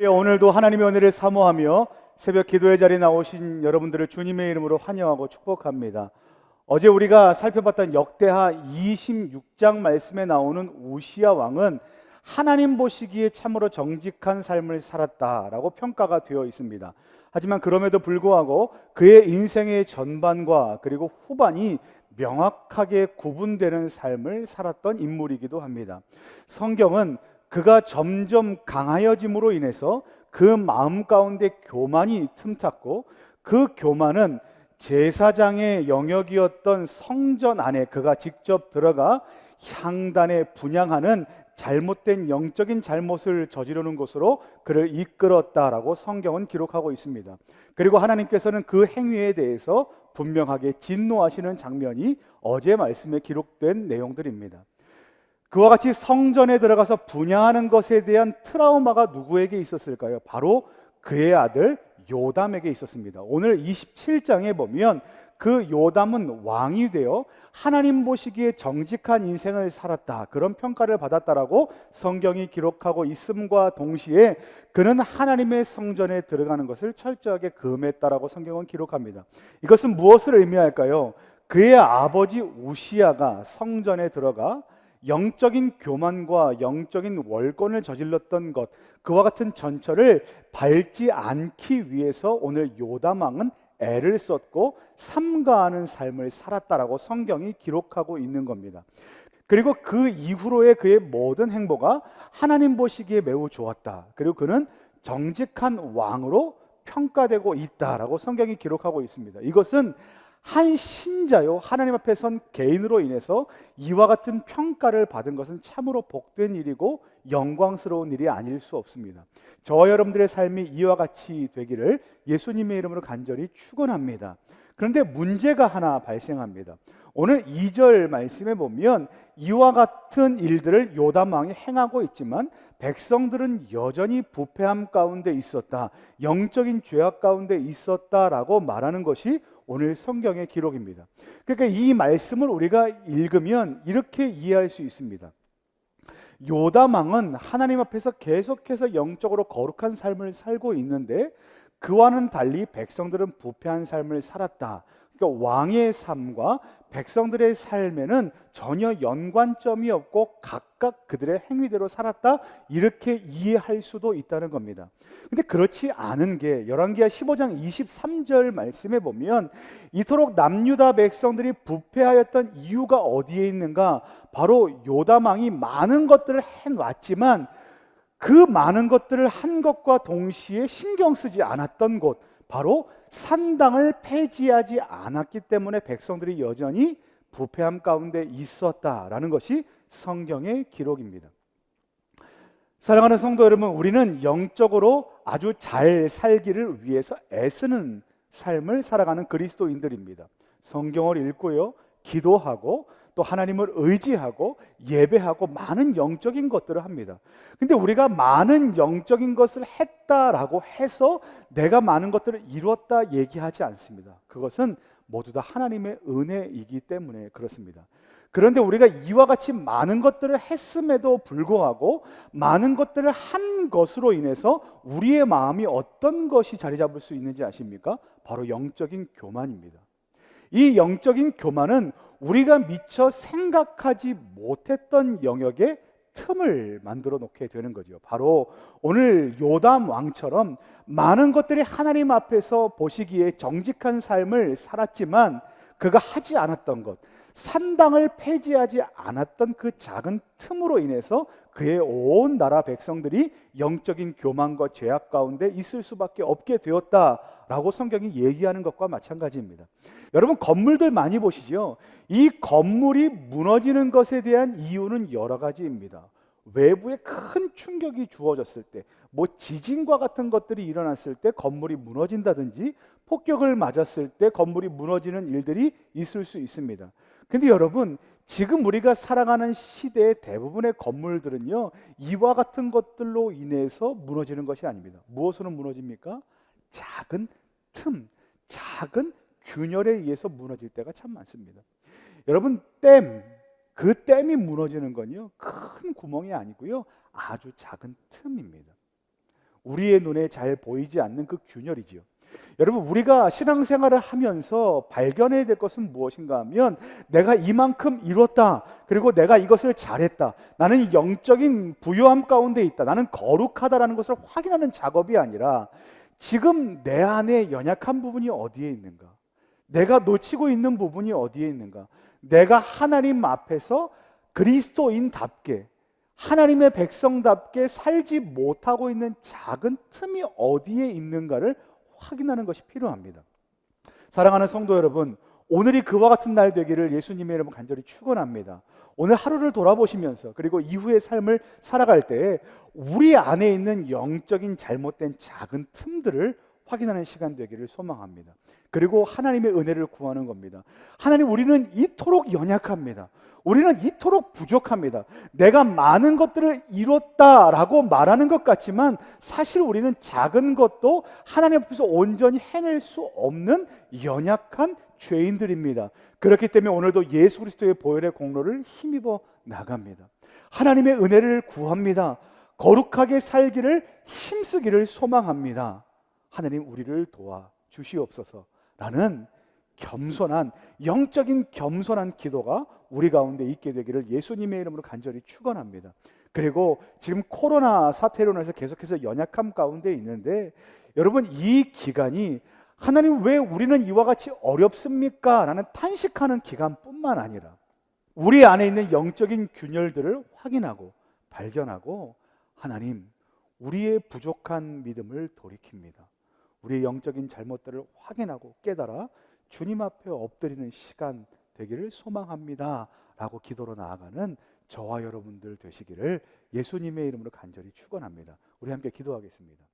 예, 오늘도 하나님의 은혜를 사모하며 새벽 기도의 자리에 나오신 여러분들을 주님의 이름으로 환영하고 축복합니다. 어제 우리가 살펴봤던 역대하 26장 말씀에 나오는 우시야 왕은 하나님 보시기에 참으로 정직한 삶을 살았다라고 평가가 되어 있습니다. 하지만 그럼에도 불구하고 그의 인생의 전반과 그리고 후반이 명확하게 구분되는 삶을 살았던 인물이기도 합니다. 성경은 그가 점점 강하여짐으로 인해서 그 마음 가운데 교만이 틈탔고 그 교만은 제사장의 영역이었던 성전 안에 그가 직접 들어가 향단에 분양하는 잘못된 영적인 잘못을 저지르는 곳으로 그를 이끌었다라고 성경은 기록하고 있습니다. 그리고 하나님께서는 그 행위에 대해서 분명하게 진노하시는 장면이 어제 말씀에 기록된 내용들입니다. 그와 같이 성전에 들어가서 분양하는 것에 대한 트라우마가 누구에게 있었을까요? 바로 그의 아들 요담에게 있었습니다. 오늘 27장에 보면 그 요담은 왕이 되어 하나님 보시기에 정직한 인생을 살았다. 그런 평가를 받았다라고 성경이 기록하고 있음과 동시에 그는 하나님의 성전에 들어가는 것을 철저하게 금했다라고 성경은 기록합니다. 이것은 무엇을 의미할까요? 그의 아버지 우시야가 성전에 들어가 영적인 교만과 영적인 월권을 저질렀던 것 그와 같은 전철을 밟지 않기 위해서 오늘 요담왕은 애를 썼고 삼가하는 삶을 살았다라고 성경이 기록하고 있는 겁니다. 그리고 그 이후로의 그의 모든 행보가 하나님 보시기에 매우 좋았다. 그리고 그는 정직한 왕으로 평가되고 있다라고 성경이 기록하고 있습니다. 이것은 한 신자요 하나님 앞에 선 개인으로 인해서 이와 같은 평가를 받은 것은 참으로 복된 일이고 영광스러운 일이 아닐 수 없습니다. 저와 여러분들의 삶이 이와 같이 되기를 예수님의 이름으로 간절히 축원합니다. 그런데 문제가 하나 발생합니다. 오늘 2절 말씀에 보면 이와 같은 일들을 요담 왕이 행하고 있지만 백성들은 여전히 부패함 가운데 있었다. 영적인 죄악 가운데 있었다라고 말하는 것이 오늘 성경의 기록입니다. 그러니까 이 말씀을 우리가 읽으면 이렇게 이해할 수 있습니다. 요담왕은 하나님 앞에서 계속해서 영적으로 거룩한 삶을 살고 있는데 그와는 달리 백성들은 부패한 삶을 살았다. 그러니까 왕의 삶과 백성들의 삶에는 전혀 연관점이 없고 각각 그들의 행위대로 살았다 이렇게 이해할 수도 있다는 겁니다. 근데 그렇지 않은 게 열왕기하 15장 23절 말씀에 보면 이토록 남유다 백성들이 부패하였던 이유가 어디에 있는가? 바로 요담왕이 많은 것들을 해 놨지만 그 많은 것들을 한 것과 동시에 신경 쓰지 않았던 곳 바로 산당을 폐지하지 않았기 때문에 백성들이 여전히 부패함 가운데 있었다라는 것이 성경의 기록입니다. 사랑하는 성도 여러분, 우리는 영적으로 아주 잘 살기를 위해서 애쓰는 삶을 살아가는 그리스도인들입니다. 성경을 읽고요, 기도하고 또 하나님을 의지하고 예배하고 많은 영적인 것들을 합니다. 근데 우리가 많은 영적인 것을 했다라고 해서 내가 많은 것들을 이루었다 얘기하지 않습니다. 그것은 모두 다 하나님의 은혜이기 때문에 그렇습니다. 그런데 우리가 이와 같이 많은 것들을 했음에도 불구하고 많은 것들을 한 것으로 인해서 우리의 마음이 어떤 것이 자리 잡을 수 있는지 아십니까? 바로 영적인 교만입니다. 이 영적인 교만은 우리가 미처 생각하지 못했던 영역에 틈을 만들어 놓게 되는 거죠. 바로 오늘 요담 왕처럼 많은 것들이 하나님 앞에서 보시기에 정직한 삶을 살았지만 그가 하지 않았던 것, 산당을 폐지하지 않았던 그 작은 틈으로 인해서 그의 온 나라 백성들이 영적인 교만과 죄악 가운데 있을 수밖에 없게 되었다라고 성경이 얘기하는 것과 마찬가지입니다. 여러분 건물들 많이 보시죠? 이 건물이 무너지는 것에 대한 이유는 여러 가지입니다. 외부에 큰 충격이 주어졌을 때, 뭐 지진과 같은 것들이 일어났을 때 건물이 무너진다든지 폭격을 맞았을 때 건물이 무너지는 일들이 있을 수 있습니다. 근데 여러분, 지금 우리가 살아가는 시대의 대부분의 건물들은요, 이와 같은 것들로 인해서 무너지는 것이 아닙니다. 무엇으로 무너집니까? 작은 틈, 작은 균열에 의해서 무너질 때가 참 많습니다. 여러분, 댐, 그 댐이 무너지는 건요, 큰 구멍이 아니고요, 아주 작은 틈입니다. 우리의 눈에 잘 보이지 않는 그 균열이지요. 여러분 우리가 신앙생활을 하면서 발견해야 될 것은 무엇인가 하면 내가 이만큼 이뤘다 그리고 내가 이것을 잘했다 나는 영적인 부유함 가운데 있다 나는 거룩하다라는 것을 확인하는 작업이 아니라 지금 내 안에 연약한 부분이 어디에 있는가 내가 놓치고 있는 부분이 어디에 있는가 내가 하나님 앞에서 그리스도인답게 하나님의 백성답게 살지 못하고 있는 작은 틈이 어디에 있는가를 확인하는 것이 필요합니다. 사랑하는 성도 여러분, 오늘이 그와 같은 날 되기를 예수님의 이름으로 간절히 축원합니다. 오늘 하루를 돌아보시면서 그리고 이후의 삶을 살아갈 때 우리 안에 있는 영적인 잘못된 작은 틈들을 확인하는 시간 되기를 소망합니다. 그리고 하나님의 은혜를 구하는 겁니다. 하나님 우리는 이토록 연약합니다. 우리는 이토록 부족합니다. 내가 많은 것들을 이뤘다라고 말하는 것 같지만 사실 우리는 작은 것도 하나님 앞에서 온전히 해낼 수 없는 연약한 죄인들입니다. 그렇기 때문에 오늘도 예수 그리스도의 보혈의 공로를 힘입어 나갑니다. 하나님의 은혜를 구합니다. 거룩하게 살기를 힘쓰기를 소망합니다. 하나님 우리를 도와 주시옵소서라는 겸손한 영적인 겸손한 기도가 우리 가운데 있게 되기를 예수님의 이름으로 간절히 축원합니다. 그리고 지금 코로나 사태로 인해서 계속해서 연약함 가운데 있는데 여러분 이 기간이 하나님 왜 우리는 이와 같이 어렵습니까? 라는 탄식하는 기간뿐만 아니라 우리 안에 있는 영적인 균열들을 확인하고 발견하고 하나님 우리의 부족한 믿음을 돌이킵니다. 우리의 영적인 잘못들을 확인하고 깨달아 주님 앞에 엎드리는 시간 되기를 소망합니다. 라고 기도로 나아가는 저와 여러분들 되시기를 예수님의 이름으로 간절히 축원합니다. 우리 함께 기도하겠습니다.